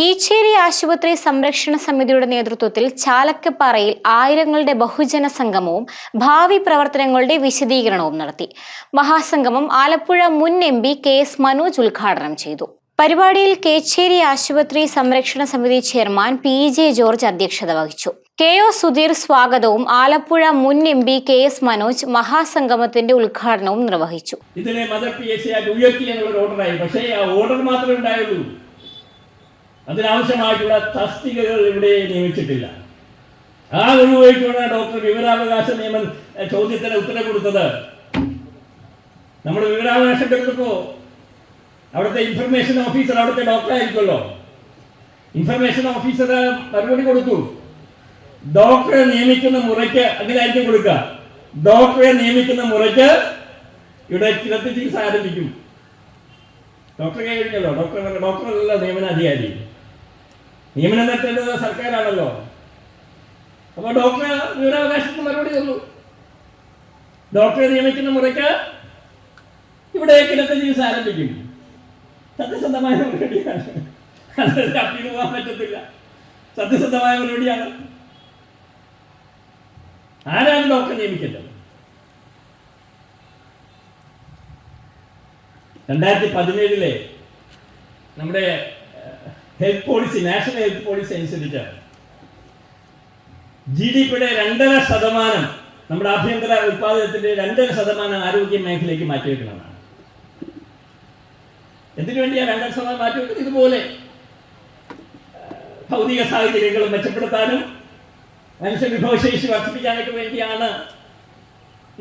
കീച്ചേരി ആശുപത്രി സംരക്ഷണ സമിതിയുടെ നേതൃത്വത്തിൽ ചാലക്കപ്പാറയിൽ ആയിരങ്ങളുടെ ബഹുജന സംഗമവും ഭാവി പ്രവർത്തനങ്ങളുടെ വിശദീകരണവും നടത്തി. മഹാസംഗമം ആലപ്പുഴ മുൻ M P K S Manoj ഉദ്ഘാടനം ചെയ്തു. പരിപാടിയിൽ കേച്ചേരി ആശുപത്രി സംരക്ഷണ സമിതി ചെയർമാൻ പി ജെ ജോർജ് അധ്യക്ഷത വഹിച്ചു. കെ ഒ സുധീർ സ്വാഗതവും ആലപ്പുഴ മുൻ M P K S Manoj മഹാസംഗമത്തിന്റെ ഉദ്ഘാടനവും നിർവഹിച്ചു. ഇതിനെ മദർ പി എസ് ഉയർത്തി എന്നുള്ള ഓർഡറായി. പക്ഷേ ആ ഓർഡർ മാത്രമേ ഉണ്ടായുള്ളൂ. അതിനാവശ്യമായിട്ടുള്ള തസ്തികകൾ ഇവിടെ നിയമിച്ചിട്ടില്ല. ആ വഴിക്കാണ് ഡോക്ടർ വിവരാവകാശ നിയമം ചോദ്യത്തിന് ഉത്തരം കൊടുത്തത്. നമ്മൾ വിവരാവകാശം എടുത്തപ്പോ അവിടുത്തെ ഇൻഫർമേഷൻ ഓഫീസർ അവിടുത്തെ ഡോക്ടർ ആയിരിക്കുമല്ലോ. ഇൻഫർമേഷൻ ഓഫീസർ മറുപടി കൊടുത്തു. ഡോക്ടറെ നിയമിക്കുന്ന മുറയ്ക്ക് അങ്ങനെയായിരിക്കും കൊടുക്കുക. ഡോക്ടറെ നിയമിക്കുന്ന മുറയ്ക്ക് ഇവിടെ കിടത്തി ചികിത്സ ആരംഭിക്കും. ഡോക്ടറെ കഴിഞ്ഞല്ലോ. ഡോക്ടർ ഡോക്ടറല്ല നിയമനാധികാരി. നിയമനം നടത്തേണ്ടത് സർക്കാരാണല്ലോ. അപ്പോൾ ഡോക്ടർ വിവരാവകാശത്തിന് മറുപടി തന്നു. ഡോക്ടറെ നിയമിക്കുന്ന മുറയ്ക്ക് ഇവിടെ കിടക്ക ചികിത്സ ആരംഭിക്കും. സത്യസന്ധമായ മറുപടിയാണ്. അത് പോകാൻ പറ്റത്തില്ല. സത്യസന്ധമായ മറുപടിയാണ്. ആരാണ് ഡോക്ടറെ നിയമിക്കേണ്ടത്? രണ്ടായിരത്തി പതിനേഴിലെ നമ്മുടെ health policy national health policy അനുസരിച്ചാണ്. ജി ഡി പിയുടെ രണ്ടര ശതമാനം നമ്മുടെ ആഭ്യന്തര ഉത്പാദനത്തിന്റെ രണ്ടര ശതമാനം ആരോഗ്യ മേഖലയ്ക്ക് മാറ്റിവെക്കണമെന്നാണ്. എന്തിനു വേണ്ടിയാണ് രണ്ടര ശതമാനം മാറ്റിവെക്കുന്നത്? ഇതുപോലെ ഭൗതിക സാഹചര്യങ്ങൾ മെച്ചപ്പെടുത്താനും മനുഷ്യ വിഭവശേഷി വർദ്ധിപ്പിക്കാനൊക്കെ വേണ്ടിയാണ്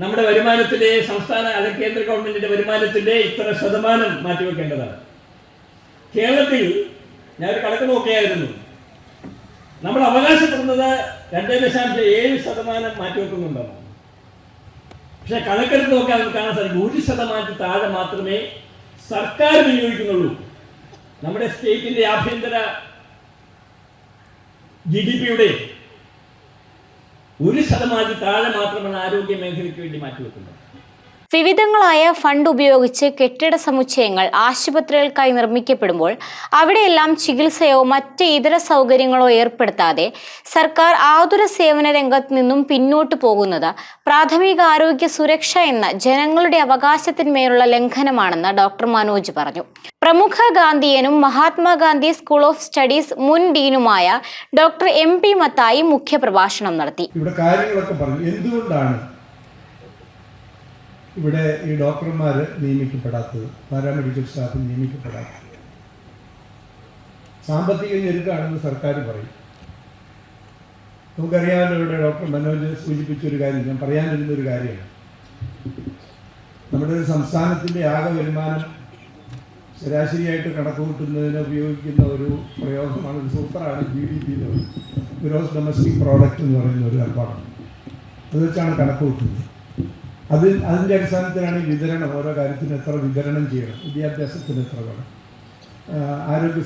നമ്മുടെ വരുമാനത്തിലെ സംസ്ഥാന അല്ലെങ്കിൽ കേന്ദ്ര ഗവൺമെന്റിന്റെ വരുമാനത്തിന്റെ ഇത്ര ശതമാനം മാറ്റിവെക്കേണ്ടതാണ്. കേരളത്തിൽ ഞാനൊരു കണക്ക് നോക്കിയായിരുന്നു. നമ്മൾ അവകാശപ്പെടുന്നത് രണ്ടേ ദശാംശം ഏഴ് ശതമാനം മാറ്റിവെക്കുന്നുണ്ടെന്നാണ് പക്ഷെ കണക്കെടുത്ത് നമുക്ക് കാണാൻ സാധിക്കും. ഒരു ശതമാനത്തിൽ താഴെ മാത്രമേ സർക്കാർ വിനിയോഗിക്കുന്നുള്ളൂ. നമ്മുടെ സ്റ്റേറ്റിന്റെ ആഭ്യന്തര ജി ഡി പിയുടെ ഒരു ശതമാനത്തിൽ താഴെ മാത്രമാണ് ആരോഗ്യ മേഖലയ്ക്ക് വേണ്ടി മാറ്റിവെക്കുന്നത് വിവിധങ്ങളായ ഫണ്ട് ഉപയോഗിച്ച് കെട്ടിട സമുച്ചയങ്ങൾ ആശുപത്രികൾക്കായി നിർമ്മിക്കപ്പെടുമ്പോൾ അവിടെയെല്ലാം ചികിത്സയോ മറ്റ് ഇതര സൗകര്യങ്ങളോ ഏർപ്പെടുത്താതെ സർക്കാർ ആതുര സേവന രംഗത്ത് നിന്നും പിന്നോട്ടു പോകുന്നത് പ്രാഥമിക ആരോഗ്യ സുരക്ഷ എന്ന ജനങ്ങളുടെ അവകാശത്തിന്മേലുള്ള ലംഘനമാണെന്ന് ഡോക്ടർ മനോജ് പറഞ്ഞു. പ്രമുഖ ഗാന്ധിയനും മഹാത്മാഗാന്ധി സ്കൂൾ ഓഫ് സ്റ്റഡീസ് മുൻ ഡീനുമായ ഡോക്ടർ എം പി മത്തായി മുഖ്യപ്രഭാഷണം നടത്തി. ഇവിടെ കാര്യങ്ങളൊക്കെ പറഞ്ഞു. എന്തുകൊണ്ടാണ് ഇവിടെ ഈ ഡോക്ടർമാർ നിയമിക്കപ്പെടാത്തത് പാരാമെഡിക്കൽ സ്റ്റാഫ് നിയമിക്കപ്പെടാത്തത്? സാമ്പത്തിക ഞെരുക്കാണെന്ന് സർക്കാർ പറയും. നമുക്കറിയാമല്ലോ ഇവിടെ ഡോക്ടർ മനോജ് സൂചിപ്പിച്ചൊരു കാര്യം ഞാൻ പറയാനിരുന്ന ഒരു കാര്യമാണ്. നമ്മുടെ ഒരു സംസ്ഥാനത്തിന്റെ ആകെ വരുമാനം ശരാശരിയായിട്ട് കണക്ക് കൂട്ടുന്നതിന് ഉപയോഗിക്കുന്ന ഒരു പ്രയോഗമാണ് ഒരു സൂപ്പറാണ് G D P gross domestic product എന്ന് പറയുന്ന ഒരു ഏർപ്പാടാണ്. അത് വെച്ചാണ് കണക്ക് കൂട്ടുന്നത് അതിൽ അതിന്റെ അടിസ്ഥാനത്തിലാണ് ഈ വിതരണം ഓരോ കാര്യത്തിന് എത്ര വിതരണം ചെയ്യണം വിദ്യാഭ്യാസത്തിന് എത്ര വേണം ആരോഗ്യ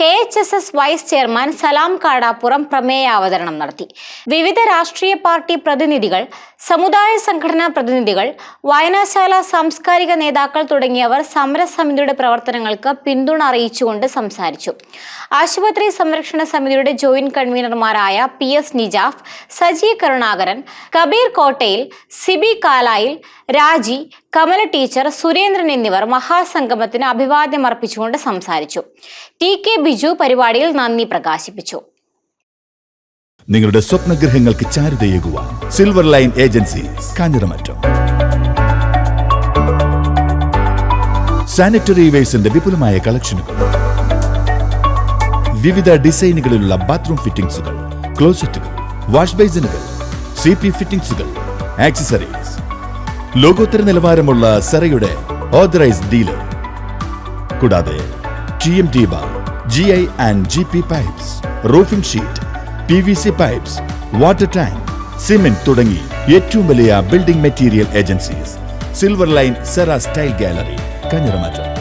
K H S S vice chairman Salam Kadappuram പ്രമേയാവതരണം നടത്തി. വിവിധ രാഷ്ട്രീയ പാർട്ടി പ്രതിനിധികൾ സമുദായ സംഘടനാ പ്രതിനിധികൾ വായനശാല സാംസ്കാരിക നേതാക്കൾ തുടങ്ങിയവർ സമരസമിതിയുടെ പ്രവർത്തനങ്ങൾക്ക് പിന്തുണ അറിയിച്ചുകൊണ്ട് സംസാരിച്ചു. ആശുപത്രി സംരക്ഷണ സമിതിയുടെ joint കൺവീനർമാരായ P S നിജാഫ് Saji Karunakaran Kabir കോട്ടയിൽ സിബി കാലായിൽ രാജി കമല ടീച്ചർ സുരേന്ദ്രൻ എന്നിവർ മഹാസംഗമത്തിന് അഭിവാദ്യം അർപ്പിച്ചുകൊണ്ട് സംസാരിച്ചു. ടി കെ ബിജു പരിപാടിയിൽ നന്ദി പ്രകാശിപ്പിച്ചു. നിങ്ങളുടെ സ്വപ്നഗ്രഹങ്ങൾക്ക് ചാരുതയേകുക silver line agency Kanjiramattam. Sanitary വേഴ്സിന്റെ വിപുലമായ കളക്ഷനുകൾ വിവിധ ഡിസൈനുകളിലുള്ള ബാത്റൂം ഫിറ്റിംഗ്സുകൾ ക്ലോസറ്റുകൾ വാഷ് ബേസിനുകൾ സി പി ഫിറ്റിംഗ്സുകൾ ആക്സസറീസ് ലോകോത്തര നിലവാരമുള്ള സെറയുടെ ഓതറൈസ്ഡ് ഡീലർ കൂടാതെ T M T bar G I and G P pipes roofing sheet P V C pipes water tank cement തുടങ്ങി ഏറ്റവും വലിയ building material agencies silver line Cera style gallery Kanjiramattam.